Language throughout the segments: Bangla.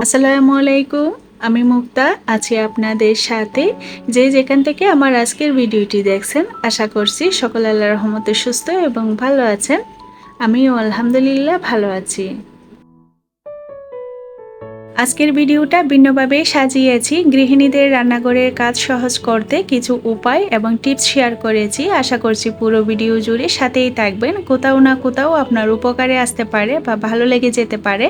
আসসালামু আলাইকুম আমি মুক্তা, আছি আপনাদের সাথে। যে যেখান থেকে আমার আজকের ভিডিওটি দেখছেন, আশা করছি সকল আল্লাহ রহমতে সুস্থ এবং ভালো আছেন। আমিও আলহামদুলিল্লাহ ভালো আছি। আজকের ভিডিওটা ভিন্নভাবে সাজিয়েছি। গৃহিণীদের রান্নাঘরের কাজ সহজ করতে কিছু উপায় এবং টিপস শেয়ার করেছি। আশা করছি পুরো ভিডিও জুড়ে সাথেই থাকবেন। কোথাও না কোথাও আপনার উপকারে আসতে পারে বা ভালো লেগে যেতে পারে।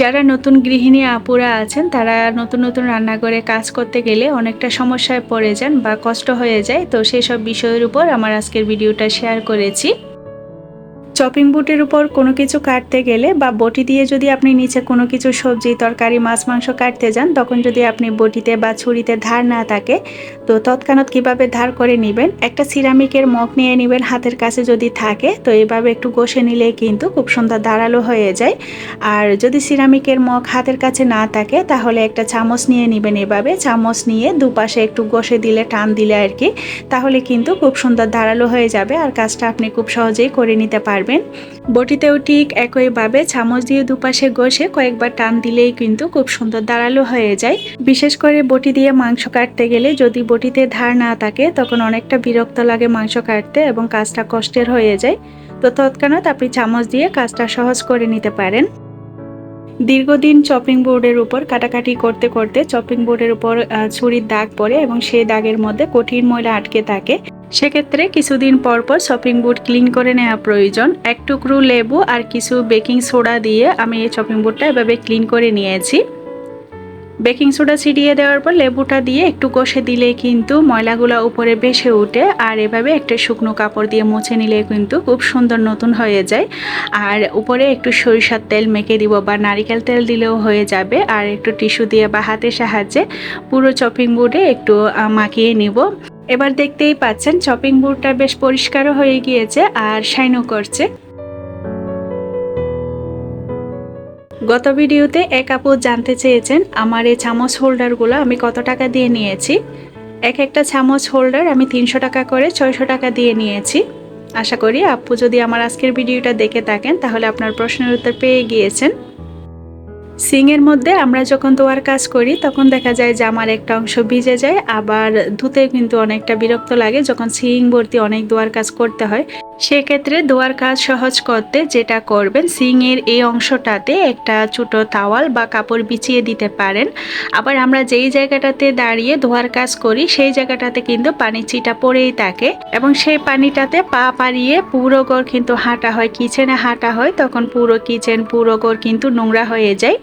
যারা নতুন গৃহিণী আপুরা আছেন, তারা নতুন নতুন রান্নাঘরে কাজ করতে গেলে অনেকটা সমস্যায় পড়ে যান বা কষ্ট হয়ে যায়। তো সেই সব বিষয়ের উপর আমার আজকের ভিডিওটা শেয়ার করেছি। চপিং বুটের উপর কোনো কিছু কাটতে গেলে বা বটি দিয়ে যদি আপনি নিচে কোনো কিছু সবজি, তরকারি, মাছ, মাংস কাটতে যান, তখন যদি আপনি বটিতে বা ছুরিতে ধার না থাকে, তো তৎক্ষণাৎ কীভাবে ধার করে নেবেন? একটা সিরামিকের মগ নিয়ে নেবেন হাতের কাছে যদি থাকে, তো এভাবে একটু ঘষে নিলে কিন্তু খুব সুন্দর ধারালো হয়ে যায়। আর যদি সিরামিকের মগ হাতের কাছে না থাকে, তাহলে একটা চামচ নিয়ে নেবেন এভাবে। চামচ নিয়ে দুপাশে একটু ঘষে দিলে, টান দিলে আর কি, তাহলে কিন্তু খুব সুন্দর ধারালো হয়ে যাবে। আর কাজটা আপনি খুব সহজেই করে নিতে পারবেন। বটিতেও ঠিক একইভাবে চামচ দিয়ে দুপাশে ঘষে কয়েকবার টান দিলেই কিন্তু খুব সুন্দর দাঁড়াল হয়ে যায়। বিশেষ করে বটি দিয়ে মাংস কাটতে গেলে যদি বটিতে ধার না থাকে, তখন অনেকটা বিরক্ত লাগে মাংস কাটতে এবং কাজটা কষ্টের হয়ে যায়। তো তৎক্ষণাৎ আপনি চামচ দিয়ে কাজটা সহজ করে নিতে পারেন। দীর্ঘদিন চপিং বোর্ডের উপর কাটাকাটি করতে করতে চপিং বোর্ডের উপর ছুরির দাগ পড়ে এবং সেই দাগের মধ্যে কঠিন ময়লা আটকে থাকে। সেক্ষেত্রে কিছুদিন পর পর শপিং বোর্ড ক্লিন করে নেওয়া প্রয়োজন। এক টুকরো লেবু আর কিছু বেকিং সোডা দিয়ে আমি এই শপিং বোর্ডটা এভাবে ক্লিন করে নিয়েছি। বেকিং সোডা ছিটিয়ে দেওয়ার পর লেবুটা দিয়ে একটু কষে দিলে কিন্তু ময়লাগুলো উপরে বেসে উঠে আর এভাবে একটা শুকনো কাপড় দিয়ে মুছে নিলে কিন্তু খুব সুন্দর নতুন হয়ে যায়। আর উপরে একটু সরিষার তেল মেখে দিব বা নারিকেল তেল দিলেও হয়ে যাবে। আর একটু টিস্যু দিয়ে বা হাতের সাহায্যে পুরো চপিং বোর্ডে একটু মাখিয়ে নিব। এবার দেখতেই পাচ্ছেন চপিং বোর্ডটা বেশ পরিষ্কারও হয়ে গিয়েছে আর শাইনও করছে। গত ভিডিওতে এক আপু জানতে চেয়েছেন, আমার এই চামচ হোল্ডারগুলো আমি কত টাকা দিয়ে নিয়েছি? এক একটা চামচ হোল্ডার আমি তিনশো টাকা করে ছয়শো টাকা দিয়ে নিয়েছি। আশা করি আপু যদি আমার আজকের ভিডিওটা দেখে থাকেন, তাহলে আপনার প্রশ্নের উত্তর পেয়ে গিয়েছেন। সিংয়ের মধ্যে আমরা যখন দোয়ার কাজ করি, তখন দেখা যায় যে আমার একটা অংশ ভিজে যায়। আবার ধুতে কিন্তু অনেকটা বিরক্ত লাগে। যখন সিং ভর্তি অনেক দোয়ার কাজ করতে হয় সেক্ষেত্রে দোয়ার কাজ সহজ করতে যেটা করবেন, সিংয়ের এই অংশটাতে একটা ছোটো তাওয়াল বা কাপড় বিছিয়ে দিতে পারেন। আবার আমরা যেই জায়গাটাতে দাঁড়িয়ে ধোয়ার কাজ করি, সেই জায়গাটাতে কিন্তু পানি চিটা পড়েই থাকে এবং সেই পানিটাতে পা পাড়িয়ে পুরো ঘর কিন্তু হাঁটা হয়। কিচেনে হাঁটা হয়, তখন পুরো কিচেন, পুরো ঘর কিন্তু নোংরা হয়ে যায়।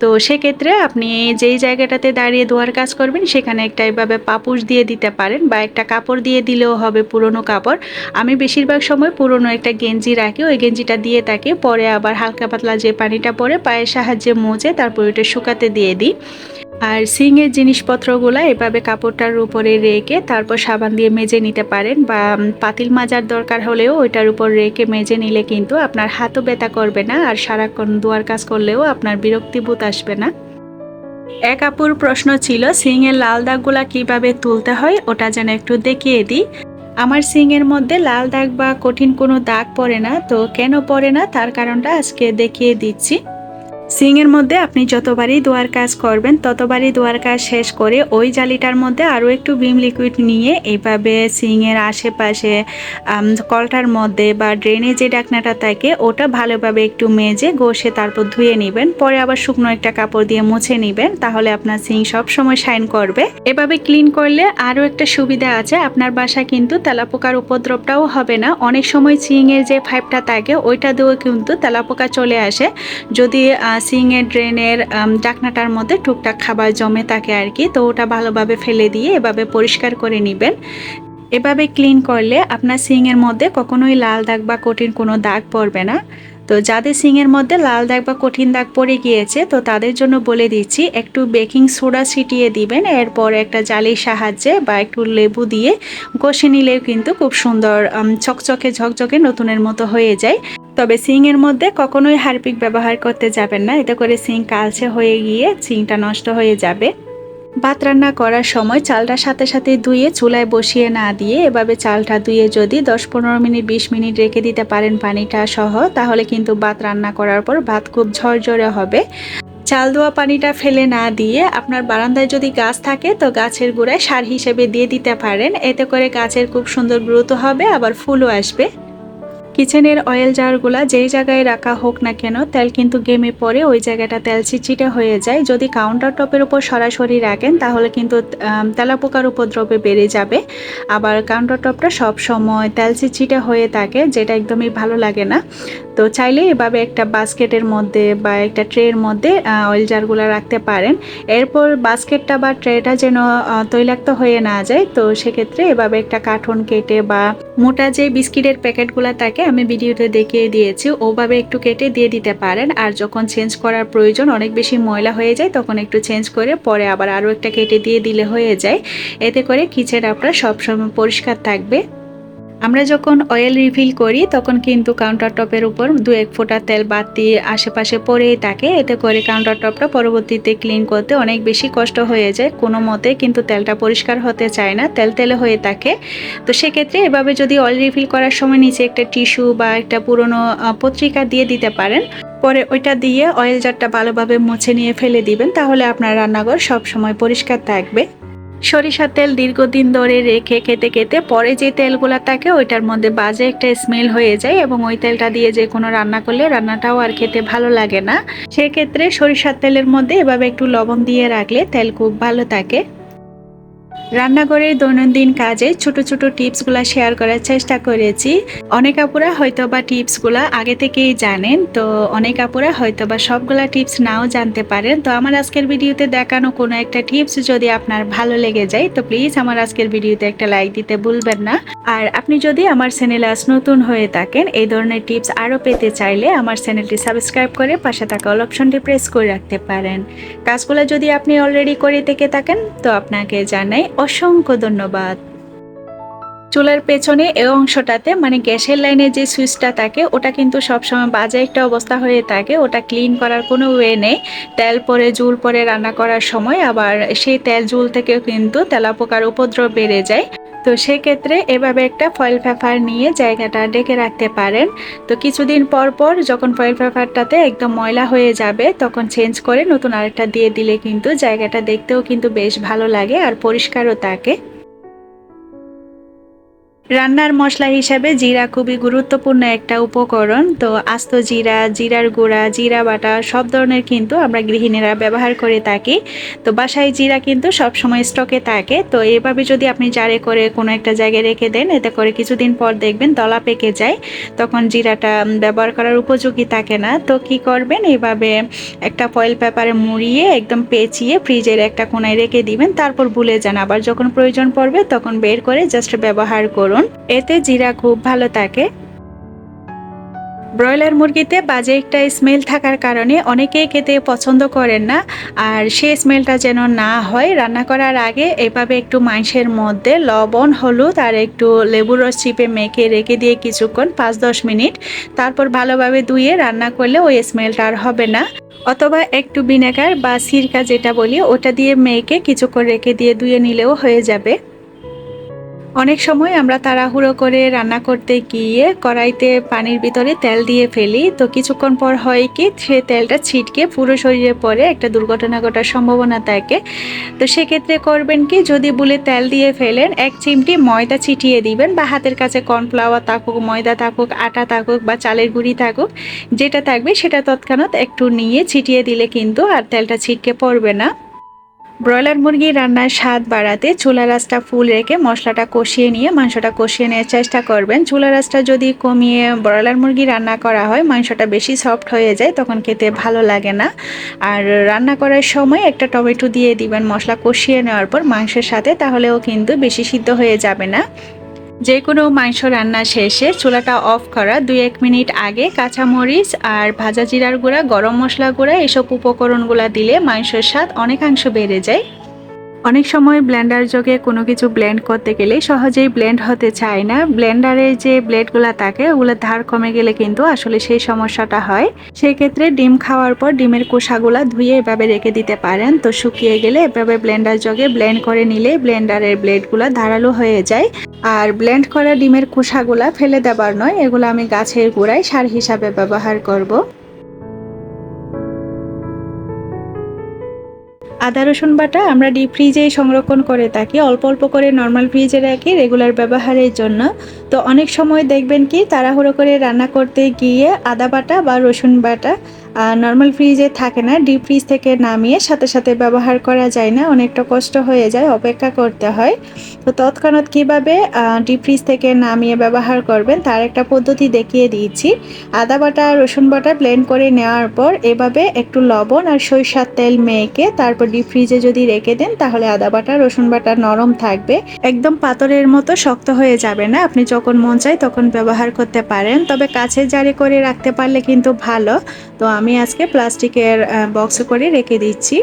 তো সেক্ষেত্রে আপনি যেই জায়গাটাতে দাঁড়িয়ে ধোয়ার কাজ করবেন, সেখানে একটা এভাবে পাপুস দিয়ে দিতে পারেন বা একটা কাপড় দিয়ে দিলেও হবে পুরনো কাপড়। আমি বেশিরভাগ সময় পুরনো একটা গেঞ্জি রাখি। ওই গেঞ্জিটা দিয়ে তাকে পরে আবার হালকা পাতলা যে পানিটা পরে পায়ের সাহায্যে মুছে তারপর ওইটা শুকাতে দিয়ে দিই। আর সিংয়ের জিনিসপত্রগুলো এভাবে কাপড়টার উপরে রেখে তারপর সাবান দিয়ে মেজে নিতে পারেন বা পাতিল মাজার দরকার হলেও ওইটার উপর রেখে মেজে নিলে কিন্তু আপনার হাতও ব্যথা করবে না আর সারাক্ষণ দুয়ার কাজ করলেও আপনার বিরক্তিবোধ আসবে না। এক আপুর প্রশ্ন ছিল, সিংয়ের লাল দাগগুলা কীভাবে তুলতে হয়? ওটা যেন একটু দেখিয়ে দিই। আমার সিংয়ের মধ্যে লাল দাগ বা কঠিন কোনো দাগ পড়ে না, তো কেন পড়ে না তার কারণটা আজকে দেখিয়ে দিচ্ছি। সিংয়ের মধ্যে আপনি যতবারই দোয়ার কাজ করবেন, ততবারই দোয়ার কাজ শেষ করে ওই জালিটার মধ্যে আরও একটু ভিম লিকুইড নিয়ে এইভাবে সিংয়ের আশেপাশে কলটার মধ্যে বা ড্রেনে যে ডাকনাটা থাকে, ওটা ভালোভাবে একটু মেজে ঘষে তারপর ধুয়ে নেবেন। পরে আবার শুকনো একটা কাপড় দিয়ে মুছে নেবেন, তাহলে আপনার সিং সব সময় শাইন করবে। এভাবে ক্লিন করলে আরও একটা সুবিধা আছে, আপনার বাসায় কিন্তু তেলাপোকার উপদ্রবটাও হবে না। অনেক সময় সিংয়ের যে পাইপটা থাকে, ওইটা দিয়েও কিন্তু তেলাপোকা চলে আসে। যদি সিংয়ের ড্রেনের ডাকনাটার মধ্যে টুকটাক খাবার জমে থাকে আর কি। তো ওটা ভালোভাবে ফেলে দিয়ে এভাবে পরিষ্কার করে নেবেন। এভাবে ক্লিন করলে আপনার সিংয়ের মধ্যে কখনোই লাল দাগ বা কঠিন কোনো দাগ পড়বে না। তো যাদের সিংয়ের মধ্যে লাল দাগ বা কঠিন দাগ পড়ে গিয়েছে, তো তাদের জন্য বলে দিচ্ছি, একটু বেকিং সোডা ছিটিয়ে দিবেন। এরপর একটা জালির সাহায্যে বা একটু লেবু দিয়ে কষে নিলেও কিন্তু খুব সুন্দর চকচকে ঝকঝকে নতুনের মতো হয়ে যায়। তবে সিংয়ের মধ্যে কখনোই হারপিক ব্যবহার করতে যাবেন না। এতে করে সিং কালচে হয়ে গিয়ে সিংটা নষ্ট হয়ে যাবে। ভাত রান্না করার সময় চালটা সাথে সাথে ধুয়ে চুলায় বসিয়ে না দিয়ে এভাবে চালটা ধুয়ে যদি দশ পনেরো মিনিট, বিশ মিনিট রেখে দিতে পারেন পানিটা সহ, তাহলে কিন্তু ভাত রান্না করার পর ভাত খুব ঝরঝরে হবে। চাল ধোয়া পানিটা ফেলে না দিয়ে আপনার বারান্দায় যদি গাছ থাকে, তো গাছের গোড়ায় সার হিসেবে দিয়ে দিতে পারেন। এতে করে গাছের খুব সুন্দর গ্রোথ হবে, আবার ফুলও আসবে। কিচেনের অয়েল জারগুলা যেই জায়গায় রাখা হোক না কেন, তেল কিন্তু গেমে পরে ওই জায়গাটা তেল চিটচিটে হয়ে যায়। যদি কাউন্টার টপের উপর সরাসরি রাখেন, তাহলে কিন্তু তেলাপোকার উপদ্রবে বেড়ে যাবে। আবার কাউন্টার টপটা সব সময় তেল চিটচিটে হয়ে থাকে, যেটা একদমই ভালো লাগে না। তো চাইলে এভাবে একটা বাস্কেটের মধ্যে বা একটা ট্রের মধ্যে অয়েল জারগুলো রাখতে পারেন। এরপর বাস্কেটটা বা ট্রেটা যেন তৈলাক্ত হয়ে না যায়, তো সেক্ষেত্রে এভাবে একটা কার্টুন কেটে বা মোটা যে বিস্কিটের প্যাকেটগুলো থাকে, আমি ভিডিওতে দেখিয়ে দিয়েছি, ওভাবে একটু কেটে দিয়ে দিতে পারেন। আর যখন চেঞ্জ করার প্রয়োজন অনেক বেশি ময়লা হয়ে যায়, তখন একটু চেঞ্জ করে পরে আবার আরও একটা কেটে দিয়ে দিলে হয়ে যায়। এতে করে কিচেন আপনার সবসময় পরিষ্কার থাকবে। আমরা যখন অয়েল রিফিল করি, তখন কিন্তু কাউন্টার টপের উপর দু এক ফোঁটা তেল বাতি আশেপাশে পড়েই থাকে। এতে করে কাউন্টার টপটা পরবর্তীতে ক্লিন করতে অনেক বেশি কষ্ট হয়ে যায়। কোনো মতে কিন্তু তেলটা পরিষ্কার হতে চায় না, তেল তেলে হয়ে থাকে। তো সেক্ষেত্রে এভাবে যদি অয়েল রিফিল করার সময় নিচে একটা টিস্যু বা একটা পুরনো পত্রিকা দিয়ে দিতে পারেন। পরে ওইটা দিয়ে অয়েল জারটা ভালোভাবে মুছে নিয়ে ফেলে দিবেন, তাহলে আপনার রান্নাঘর সব সময় পরিষ্কার থাকবে। সরিষার তেল দীর্ঘদিন ধরে রেখে খেতে খেতে পরে যে তেলগুলো থাকে, ওইটার মধ্যে বাজে একটা স্মেল হয়ে যায় এবং ওই তেলটা দিয়ে যে কোনো রান্না করলে রান্নাটাও আর খেতে ভালো লাগে না। সেক্ষেত্রে সরিষার তেলের মধ্যে এভাবে একটু লবণ দিয়ে রাখলে তেল খুব ভালো থাকে। রান্নাঘরের দৈনন্দিন কাজে ছোট ছোট টিপসগুলো শেয়ার করার চেষ্টা করেছি। অনেক আপুরা হয়তো বা টিপসগুলো আগে থেকেই জানেন, তো অনেক আপুরা হয়তো বা সবগুলা টিপস নাও জানতে পারেন। তো আমার আজকের ভিডিওতে দেখানো কোনো একটা টিপস যদি আপনার ভালো লেগে যায়, তো প্লিজ আমার আজকের ভিডিওতে একটা লাইক দিতে ভুলবেন না। আর আপনি যদি আমার চ্যানেলে আজ নতুন হয়ে থাকেন, এই ধরনের টিপস আরও পেতে চাইলে আমার চ্যানেলটি সাবস্ক্রাইব করে পাশে থাকা অল অপশনটি প্রেস করে রাখতে পারেন। কাজগুলো যদি আপনি অলরেডি করে থেকে থাকেন, তো আপনাকে জানাই অসংখ্য ধন্যবাদ। চুলার পেছনে এই অংশটাতে মানে গ্যাসের লাইনে যে সুইচটা থাকে, ওটা কিন্তু সবসময় বাজে একটা অবস্থা হয়ে থাকে। ওটা ক্লিন করার কোনো ওয়ে নেই। তেল পরে, জুল পরে রান্না করার সময় আবার সেই তেল জুল থেকেও কিন্তু তেলাপোকার উপদ্রব বেড়ে যায়। তো সেক্ষেত্রে এভাবে একটা ফয়েল পেপার নিয়ে জায়গাটা ডেকে রাখতে পারেন। তো কিছুদিন পর পর যখন ফয়েল পেপারটাতে একদম ময়লা হয়ে যাবে, তখন চেঞ্জ করে নতুন আরেকটা দিয়ে দিলে কিন্তু জায়গাটা দেখতেও কিন্তু বেশ ভালো লাগে আর পরিষ্কারও থাকে। রান্নার মশলা হিসাবে জিরা খুবই গুরুত্বপূর্ণ একটা উপকরণ। তো আস্ত জিরা, জিরার গুঁড়া, জিরা বাটা সব ধরনের কিন্তু আমরা গৃহিণীরা ব্যবহার করে থাকি। তো বাসায় জিরা কিন্তু সব সময় স্টকে থাকে। তো এভাবে যদি আপনি জারে করে কোনো একটা জায়গায় রেখে দেন, এতে করে কিছুদিন পর দেখবেন দলা পেকে যায়। তখন জিরাটা ব্যবহার করার উপযোগী থাকে না। তো কি করবেন? এভাবে একটা ফয়েল পেপারে মুড়িয়ে একদম পেঁচিয়ে ফ্রিজের একটা কোনায় রেখে দিবেন। তারপর ভুলে যান। আবার যখন প্রয়োজন পড়বে তখন বের করে জাস্ট ব্যবহার করুন। করুন, এতে জিরা খুব ভালো থাকে। ব্রয়লার মুরগিতে বাজে একটা স্মেল থাকার কারণে অনেকেই খেতে পছন্দ করেন না, আর সেই স্মেলটা যেন না হয়, রান্না করার আগে এভাবে একটু মাংসের মধ্যে লবণ, হলুদ আর একটু লেবুর রস চিপে মেখে রেখে দিয়ে কিছুক্ষণ পাঁচ দশ মিনিট, তারপর ভালোভাবে ধুয়ে রান্না করলে ওই স্মেলটা আর হবে না। অথবা একটু ভিনেগার বা সিরকা যেটা বলি, ওটা দিয়ে মেখে কিছুক্ষণ রেখে দিয়ে ধুয়ে নিলেও হয়ে যাবে। অনেক সময় আমরা তাড়াহুড়ো করে রান্না করতে গিয়ে কড়াইতে পানির ভিতরে তেল দিয়ে ফেলি। তো কিছুক্ষণ পর হয় কি, সে তেলটা ছিটকে পুরো শরীরে পরে একটা দুর্ঘটনা ঘটার সম্ভাবনা থাকে। তো সেক্ষেত্রে করবেন কি, যদি বলে তেল দিয়ে ফেলেন, এক চিমটি ময়দা ছিটিয়ে দিবেন বা হাতের কাছে কর্নফ্লাওয়ার থাকুক, ময়দা থাকুক, আটা থাকুক বা চালের গুঁড়ি থাকুক, যেটা থাকবে সেটা তৎক্ষণাৎ একটু নিয়ে ছিটিয়ে দিলে কিন্তু আর তেলটা ছিটকে পড়বে না। ব্রয়লার মুরগি রান্নার স্বাদ বাড়াতে চুলা রাসটা ফুল রেখে মশলাটা কষিয়ে নিয়ে মাংসটা কষিয়ে নেওয়ার চেষ্টা করবেন। চুলা রাসটা যদি কমিয়ে ব্রয়লার মুরগি রান্না করা হয়, মাংসটা বেশি সফট হয়ে যায়, তখন খেতে ভালো লাগে না। আর রান্না করার সময় একটা টমেটো দিয়ে দিবেন মশলা কষিয়ে নেওয়ার পর মাংসের সাথে, তাহলেও কিন্তু বেশি সিদ্ধ হয়ে যাবে না। যে কোনো মাংস রান্না শেষে চুলাটা অফ করা দুই এক মিনিট আগে কাঁচামরিচ আর ভাজা জিরার গুঁড়া, গরম মশলা গুঁড়া, এসব উপকরণগুলো দিলে মাংসের স্বাদ অনেকাংশ বেড়ে যায়। অনেক সময় ব্লেন্ডার যোগে কোনো কিছু ব্লেন্ড করতে গেলে সহজেই ব্লেন্ড হতে চায় না। ব্লেন্ডারে যে ব্লেডগুলো থাকে, ওগুলো ধার কমে গেলে কিন্তু আসলে সেই সমস্যাটা হয়। সেই ক্ষেত্রে ডিম খাওয়ার পর ডিমের কোষাগুলো ধুয়ে এভাবে রেখে দিতে পারেন। তো শুকিয়ে গেলে এভাবে ব্লেন্ডার যোগে ব্লেন্ড করে নিলে ব্লেন্ডারের ব্লেডগুলো ধারালো হয়ে যায়। আর ব্লেন্ড করা ডিমের খোসাগুলা ফেলে দেবার নয়, এগুলো আমি গাছের গোড়ায় সার হিসাবে ব্যবহার করব। আদা, রসুন বাটা আমরা ডিপ ফ্রিজে সংরক্ষণ করে থাকি। অল্প অল্প করে নর্মাল ফ্রিজে রাখি রেগুলার ব্যবহারের জন্য। তো অনেক সময় দেখবেন কি তাড়াহুড়ো করে রান্না করতে গিয়ে আদা বাটা বা রসুন বাটা নর্মাল ফ্রিজে থাকে না ডিপ ফ্রিজ থেকে নামিয়ে সাথে সাথে ব্যবহার করা যায় না, অনেকটা কষ্ট হয়ে যায়, অপেক্ষা করতে হয়। তো তৎক্ষণাৎ কীভাবে ডিপ ফ্রিজ থেকে নামিয়ে ব্যবহার করবেন তার একটা পদ্ধতি দেখিয়ে দিয়েছি। আদা বাটা, রসুন বাটা ব্লেন্ড করে নেওয়ার পর এভাবে একটু লবণ আর সরিষার তেল মেখে তারপর ডিপ ফ্রিজে যদি রেখে দেন তাহলে আদা বাটা, রসুন বাটা নরম থাকবে। একদম পাথরের মতো শক্ত হয়ে যাবে না, আপনি যখন মন চায় তখন ব্যবহার করতে পারেন। তবে কাছে জারি করে রাখতে পারলে কিন্তু ভালো। তো আমি আজকে প্লাস্টিকের বক্সে করে রেখে দিচ্ছি।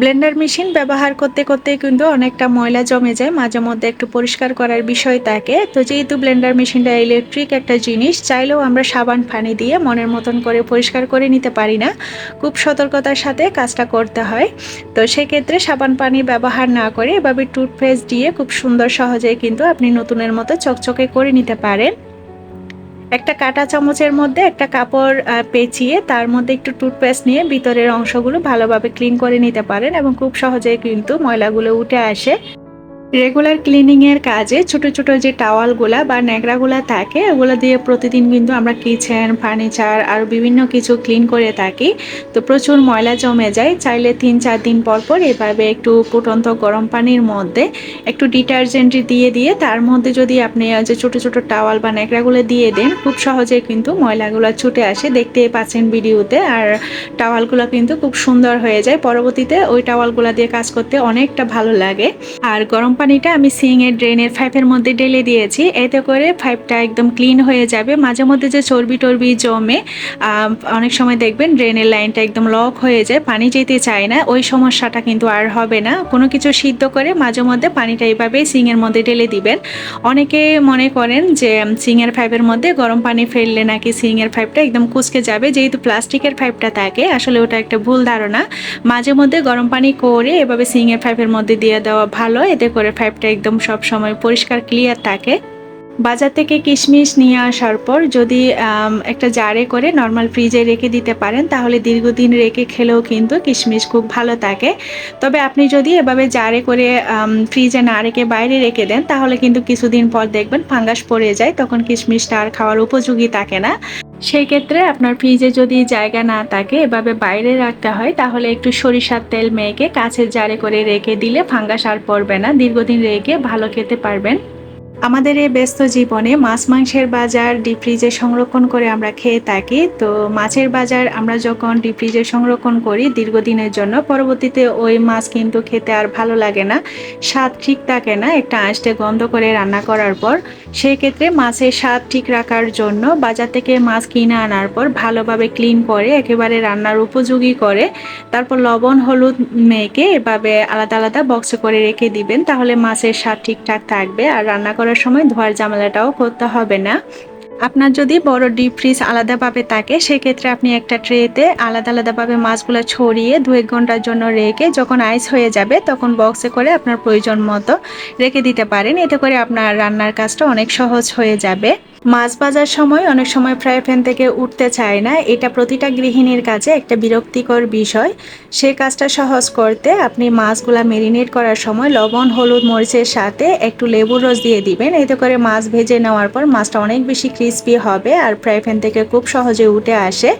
ব্লেন্ডার মেশিন ব্যবহার করতে করতে কিন্তু অনেকটা ময়লা জমে যায়। মাঝে মধ্যে একটু পরিষ্কার করার বিষয় থাকে। তো যেহেতু ব্লেন্ডার মেশিনটা ইলেকট্রিক একটা জিনিস, চাইলেও আমরা সাবান, পানি দিয়ে মনের মতন করে পরিষ্কার করে নিতে পারি না। খুব সতর্কতার সাথে কাজটা করতে হয়। তো সেক্ষেত্রে সাবান, পানি ব্যবহার না করে এভাবে টুথপেস্ট দিয়ে খুব সুন্দর সহজেই কিন্তু আপনি নতুনের মতো চকচকে করে নিতে পারেন। একটা কাটা চামচের মধ্যে একটা কাপড় পেঁচিয়ে তার মধ্যে একটু টুথপেস্ট নিয়ে ভিতরের অংশগুলো ভালোভাবে ক্লিন করে নিতে পারেন এবং খুব সহজেই কিন্তু ময়লাগুলো উঠে আসে। রেগুলার ক্লিনিংয়ের কাজে ছোট ছোট যে টাওয়ালগুলা বা ন্যাকড়াগুলা থাকে, ওগুলো দিয়ে প্রতিদিন কিন্তু আমরা কিচেন ফার্নিচার আর বিভিন্ন কিছু ক্লিন করে থাকি। তো প্রচুর ময়লা জমে যায়, চাইলে তিন চার দিন পর পর এভাবে একটু ফুটন্ত গরম পানির মধ্যে একটু ডিটারজেন্ট দিয়ে দিয়ে তার মধ্যে যদি আপনি যে ছোট ছোট টাওয়াল বা ন্যাকড়াগুলো দিয়ে দেন, খুব সহজে কিন্তু ময়লাগুলো ছুটে আসে। দেখতে পাচ্ছেন ভিডিওতে আর টাওয়ালগুলো কিন্তু খুব সুন্দর হয়ে যায়। পরবর্তীতে ওই টাওয়ালগুলো দিয়ে কাজ করতে অনেকটা ভালো লাগে। আর গরম পানিটা আমি সিং এর ড্রেনের পাইপের মধ্যে ঢেলে দিয়েছি। এতে করে পাইপটা একদম ক্লিন হয়ে যাবে। মাঝে মধ্যে যে চর্বি টর্বি জমে অনেক সময় দেখবেন ড্রেনের লাইনটা একদম লক হয়ে যায়, পানি যেতে চায় না। ওই সমস্যাটা কিন্তু আর হবে না। কোনো কিছু সিদ্ধ করে মাঝে মধ্যে পানিটা এইভাবে সিংয়ের মধ্যে ঢেলে দিবেন। অনেকে মনে করেন যে সিংয়ের পাইপের মধ্যে গরম পানি ফেললে নাকি সিংয়ের পাইপটা একদম কুচকে যাবে। যেহেতু প্লাস্টিকের পাইপটা থাকে, আসলে ওটা একটা ভুল ধারণা। মাঝে মধ্যে গরম পানি করে এভাবে সিংয়ের পাইপের মধ্যে দিয়ে দেওয়া ভালো। এতে করে পাইপটা একদম সব সময় পরিষ্কার ক্লিয়ার থাকে। বাজার থেকে কিশমিশ নিয়ে আসার পর যদি একটা জারে করে নর্মাল ফ্রিজে রেখে দিতে পারেন, তাহলে দীর্ঘদিন রেখে খেলেও কিন্তু কিশমিশ খুব ভালো থাকে। তবে আপনি যদি এভাবে জারে করে ফ্রিজে না রেখে বাইরে রেখে দেন, তাহলে কিন্তু কিছুদিন পর দেখবেন ফাঙ্গাস পড়ে যায়, তখন কিশমিশটা আর খাওয়ার উপযোগী থাকে না। সেই ক্ষেত্রে আপনার ফ্রিজে যদি জায়গা না থাকে, এভাবে বাইরে রাখতে হয়, তাহলে একটু সরিষার তেল মেয়েকে কাছের জারে করে রেখে দিলে ফাঙ্গাস আর পড়বে না। দীর্ঘদিন রেখে ভালো খেতে পারবেন। আমাদের এই ব্যস্ত জীবনে মাছ মাংসের বাজার ডিপ ফ্রিজে সংরক্ষণ করে আমরা খেয়ে থাকি। তো মাছের বাজার আমরা যখন ডিপ ফ্রিজে সংরক্ষণ করি দীর্ঘদিনের জন্য, পরবর্তীতে ওই মাছ কিন্তু খেতে আর ভালো লাগে না। স্বাদ ঠিক থাকে না, একটা আঁচটে গন্ধ করে রান্না করার পর। সেই ক্ষেত্রে মাছের স্বাদ ঠিক রাখার জন্য বাজার থেকে মাছ কিনে আনার পর ভালোভাবে ক্লিন করে, একেবারে রান্নার উপযোগী করে, তারপর লবণ, হলুদ মেখে এভাবে আলাদা আলাদা বক্সে করে রেখে দিবেন, তাহলে মাছের স্বাদ ঠিকঠাক থাকবে আর রান্না করার সময় ধোয়ার জামালাটাও করতে হবে না। আপনার যদি বড় ডিপ ফ্রিজ আলাদাভাবে থাকে, সেক্ষেত্রে আপনি একটা ট্রেতে আলাদা আলাদাভাবে মাছগুলো ছড়িয়ে দু এক ঘণ্টার জন্য রেখে যখন আইস হয়ে যাবে, তখন বক্সে করে আপনার প্রয়োজন মতো রেখে দিতে পারেন। এতে করে আপনার রান্নার কাজটা অনেক সহজ হয়ে যাবে। মাছ ভাজার সময় অনেক সময় ফ্রাই প্যান থেকে উঠতে চায় না। এটা প্রতিটা গৃহিণীর কাছে একটা বিরক্তিকর বিষয়। সে কাজটা সহজ করতে আপনি মাছগুলা মেরিনেট করার সময় লবণ, হলুদ, মরিচের সাথে একটু লেবুর রস দিয়ে দিবেন। এতে করে মাছ ভেজে নেওয়ার পর মাছটা অনেক বেশি ক্রিস্পি হবে আর ফ্রাই প্যান থেকে খুব সহজে উঠে আসে।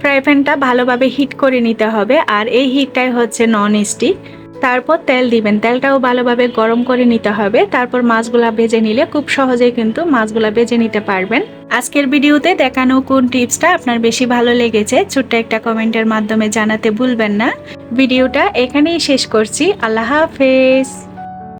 ফ্রাই প্যানটা ভালোভাবে হিট করে নিতে হবে আর এই হিটটাই হচ্ছে নন স্টিক তারপর তেল দিবেন। তেলটাও ভালোভাবে গরম করে নিতে হবে। তারপর মাছগুলা ভেজে নিলে খুব সহজেই কিন্তু মাছগুলা ভেজে নিতে পারবেন। আজকের ভিডিওতে দেখানো কোন টিপসটা আপনার বেশি ভালো লেগেছে, ছোট্ট একটা কমেন্টের মাধ্যমে জানাতে ভুলবেন না। ভিডিওটা এখানেই শেষ করছি। আল্লাহ হাফেজ।